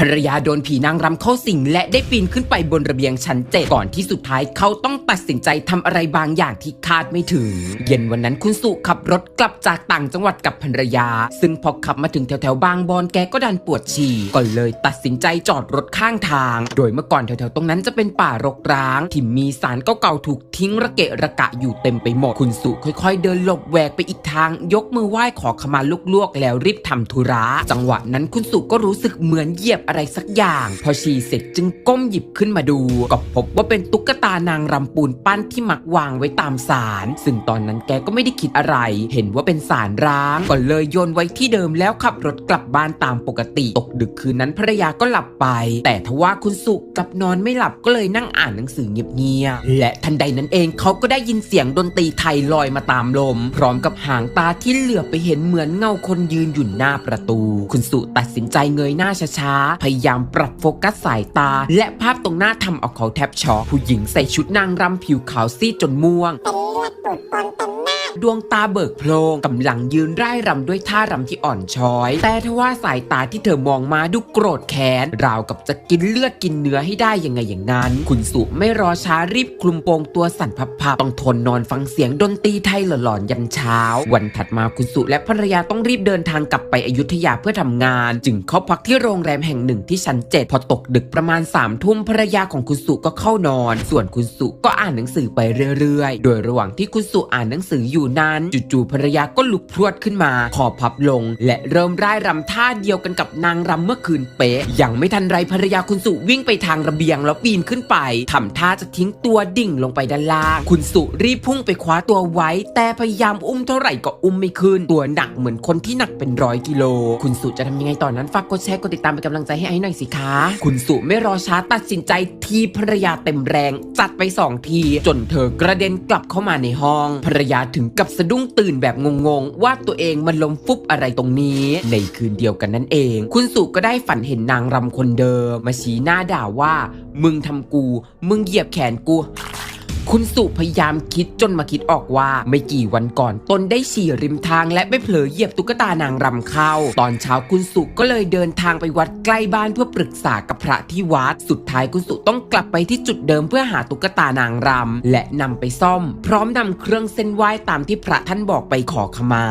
ภรรยาโดนผีนางรำเข้าสิงและได้ปีนขึ้นไปบนระเบียงชั้นเจ็ดก่อนที่สุดท้ายเขาต้องตัดสินใจทำอะไรบางอย่างที่คาดไม่ถึง เย็นวันนั้นคุณสุขับรถกลับจากต่างจังหวัดกับภรรยา ซึ่งพอขับมาถึงแถวๆบางบอนแกก็ดันปวดฉี่ก็เลยตัดสินใจจอดรถข้างทาง โดยเมื่อก่อนแถวๆตรงนั้นจะเป็นป่ารกร้างที่มีสารเก่าๆถูกทิ้งระเกะระกะอยู่เต็มไปหมดคุณสุค่อยๆ เดินหลบแหวกไปอีกทาง ยกมือไหว้ขอขมาลวกๆแล้วรีบทำธุระจังหวะนั้นคุณสุก็รู้สึกเหมือนเหยียบอะไรสักอย่าง พอฉี่เสร็จจึงก้มหยิบขึ้นมาดู ก็พบว่าเป็นตุ๊กตานางรำปูนปั้นที่มักวางไว้ตามศาลซึ่งตอนนั้นแกก็ไม่ได้คิดอะไร เห็นว่าเป็นศาลร้างก็เลยโยนไว้ที่เดิมแล้วขับรถกลับบ้านตามปกติ ตกดึกคืนนั้นภรรยาก็หลับไป แต่ทว่าคุณสุกับนอนไม่หลับก็เลยนั่งอ่านหนังสือเงียบๆและทันใดนั้นเองเขาก็ได้ยินเสียงดนตรีไทยลอยมาตามลม พร้อมกับหางตาที่เหลือบไปเห็นเหมือนเงาคนยืนอยู่หน้าประตู คุณสุตัดสินใจเงยหน้าช้าพยายามปรับโฟกัสสายตา และภาพตรงหน้าทำเอาเขาแทบช็อกผู้หญิงใส่ชุดนางรำผิวขาวซีดจนม่วงเป็นเลือดปุดปนเต็มหน้า ดวงตาเบิกโพลงกำลังยืนไร่ายรำด้วยท่ารำที่อ่อนช้อย แต่ทว่าสายตาที่เธอมองมาดูโกรธแค้นราวกับจะกินเลือดกินเนื้อให้ได้ยังไงอย่างนั้น คุณสุไม่รอช้ารีบคลุมโปงตัวสั่นพับๆต้องทนนอนฟังเสียงดนตรีไทยหลอนๆยันเช้า วันถัดมาคุณสุและภรรยาต้องรีบเดินทางกลับไปอยุธยาเพื่อทำงาน จึงเข้าพักที่โรงแรมแห่งหนึ่งที่ชั้นเจ็ดพอตกดึกประมาณ3ามทุ่มภรรยาของคุณสุก็เข้านอน ส่วนคุณสุก็อ่านหนังสือไปเรื่อยๆ โดยระหว่างที่คุณสุอ่านหนังสืออยู่นั้น จู่ๆภรรยาก็ลุกพรวดขึ้นมา คอพับลง และเริ่มร่ายรำท่าเดียวกันกับนางรำเมื่อคืนเป๊ะ ยังไม่ทันไรภรรยาคุณสุวิ่งไปทางระเบียงแล้วปีนขึ้นไปทำท่าจะทิ้งตัวดิ่งลงไปด้านล่าง คุณสุรีบพุ่งไปคว้าตัวไว้ แต่พยายามอุ้มเท่าไหร่ก็อุ้มไม่ขึ้น ตัวหนักเหมือนคนที่หนักเป็นร้อยกิโล คุณสุจะทำยังไงตอนนั้นฝากกดแชร์กดติดตามเป็นกำลังใจให้ไอ้หน่อยสิคะ คุณสุไม่รอช้าตัดสินใจทีภรรยาเต็มแรง จัดไปสองที จนเธอกระเด็นกลับเข้ามาในห้อง ภรรยาถึงกับสะดุ้งตื่นแบบงงๆ ว่าตัวเองมันล้มฟุบอะไรตรงนี้ ในคืนเดียวกันนั่นเอง คุณสุก็ได้ฝันเห็นนางรำคนเดิม มาชี้หน้าด่าว่า มึงทำกู มึงเหยียบแขนกู คุณสุพยายามคิดจนมาคิดออกว่า ไม่กี่วันก่อนตนได้ฉี่ริมทางและไม่เผลอเหยียบตุ๊กตานางรำเข้า ตอนเช้าคุณสุก็เลยเดินทางไปวัดใกล้บ้านเพื่อปรึกษากับพระที่วัด สุดท้ายคุณสุต้องกลับไปที่จุดเดิมเพื่อหาตุ๊กตานางรำและนำไปซ่อม พร้อมนำเครื่องเส้นไหว้ตามที่พระท่านบอกไปขอขมา